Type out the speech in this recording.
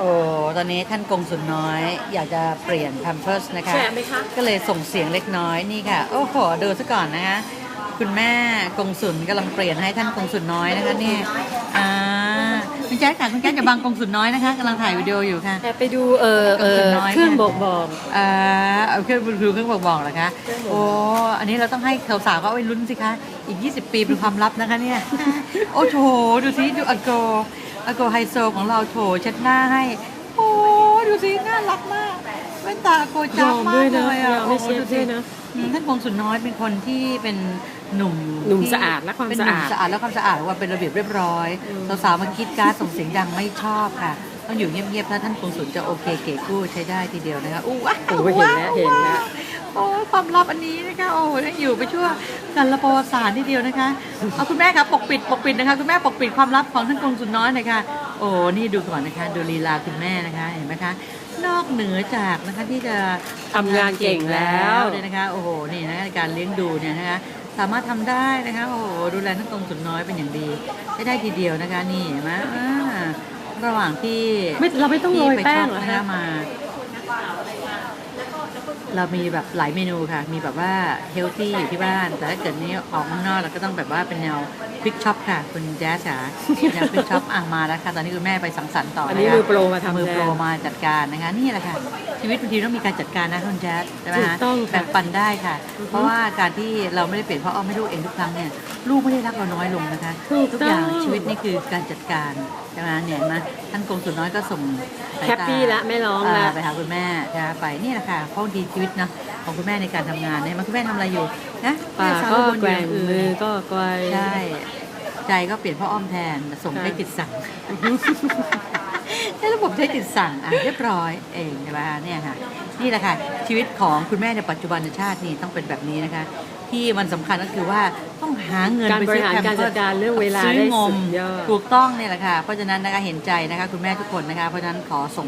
โอ้ตอนนี้ท่านกงสุนน้อย อยากจะเปลี่ยนแพมเพิร์สนะคะแฉะไหมคะ ก็เลยส่งเสียงเล็กน้อยนี่ค่ะ โอ้โหดูซะก่อนนะคะ คุณแม่กงสุนกำลังเปลี่ยนให้ท่านกงสุนน้อยนะคะนี่อ่าคุณแจ๊คค่ะคุณแจ๊คจะบังกงสุนน้อยนะคะกำลังถ่ายวิดีโออยู่ค่ะแอบไปดูเออเออกับคุณน้อยเครื่องค่ะบอกบอกอ่าเอาเครื่องดูเครื่องบอกบอกเหรอคะเครื่องบอกโอ้อันนี้เราต้องให้สาวๆก็เอาไปลุ้นสิคะอีก 20 ปีเป็นความลับนะคะเนี่ยโอ้โถดูสิดูอโก อโกไฮโซของเราโถเช็ดหน้าให้ โอ้ดูสิน่ารักมากแว่นตาโกยจัอบมมาด้วยกเลนะยยอะอมไม่เชฟดูสิด้วยนะอืมท่านกงสุนน้อยเป็นคนที่เป็นหนุ่มหนุ่มที่สะอาดและความเป็นสะหนุ่มอาดสะอาดและความสะอาดว่าเป็นระเบียบเรียบร้อยอืมสาวๆมาคิดการดส่งเสียงดังไม่ชอบค่ะ ต้องอยู่เงียบๆ ถ้าท่านกงสุนจะโอเคเก๋กู้ใช้ได้ทีเดียวนะคะอู้ว้าวโอ้เห็นแล้วเห็นแล้วโอ้ยความลับอันนี้นะคะโอ้ยอยู่ไปชั่วกันละประวัติศาสตร์ทีเดียวนะคะเอาคุณแม่ครับปกปิดปกปิดนะคะคุณแม่ปกปิดความลับของท่านกงสุนน้อยหน่อยค่ะโอ้นี่ดูก่อนนะคะดูลีลาคุณแม่นะคะเห็นไหมคะนอกเหนือจากนะคะที่จะทำงานเก่งแล้วเนี่ยนะคะโอ้โหนี่นะการเลี้ยงดูเนี่ยนะคะสามารถทำได้นะคะโอ้โหดูแลท่านกงสุนน้อยเป็นอย่างดีได้ได้ทีเดียวนะคะนี่เห็นไหมอ่า ระหว่างที่ไม่เราไม่ต้องโรยแป้งเหรอที่ไปช็อปฮะมา เรามีแบบหลายเมนูค่ะ มีแบบว่าเฮลตี้อยู่ที่บ้าน แต่ถ้าเกิดนี้ออกข้างนอกเราก็ต้องแบบว่าเป็นแนวพลิกช็อปค่ะ คุณแจ๊สจ๋าแนวพลิกช็อปอะมาแล้วค่ะ ตอนนี้คุณแม่ไปสังสรรค์ต่ออัอันนี้มือโปรมาทำมือแทโปรนมาจัดการนะคะ นี่แหละค่ะ ชีวิตบางทีต้องมีการจัดการนะคุณแจ๊สใช่ไหมถูคะกต้องค่ะแบ่งปันได้ค่ะอือฮึเพราะว่าการที่เราไม่ได้เปลี่ยนเพราะอ้อมให้ลูกเองทุกครั้งเนี่ยลูกไม่ได้รักเราน้อยลงนะคะถูกทุกอย่างต้องชีวิตนี่คือการจัดการใช่ไหมเนี่ยเห็นไหมท่านกงสุนน้อยก็ส่งสายตาแฮปปี้ละไม่ร้องละาไปหาคุณแม่นะคะไปนี่แหละค่ะข้อดีชีวิตเนาะของคุณแม่ในการทำงานเนี่ยมันคุณแม่ทำอะไรอยู่นะปากแม่สาวก็ลูบนแกว่งยู่มือก็ไกวใช่ใจก็เปลี่ยนพ่ออ้อมแทนส่งค่ะให้ติดสั่งใช้ระบบใช้ติดสั่งอะเรียบร้อยเองใช่ไหมคะเนี่ยค่ะนี่แหละค่ะชีวิตของคุณแม่ในปัจจุบันชาตินี่ต้องเป็นแบบนี้นะคะ ที่มันสำคัญก็คือว่าต้องหาเงินการไปบซื้ริอหารแพมการเพิจัร์ดสการเรื่องเวลาซื้อได้งสุมดยอดถูกต้องเนี่ยแหละค่ะเพราะฉะนั้นนะคะเห็นใจนะคะคุณแม่ทุกคนนะคะเพราะฉะนั้นขอส่ง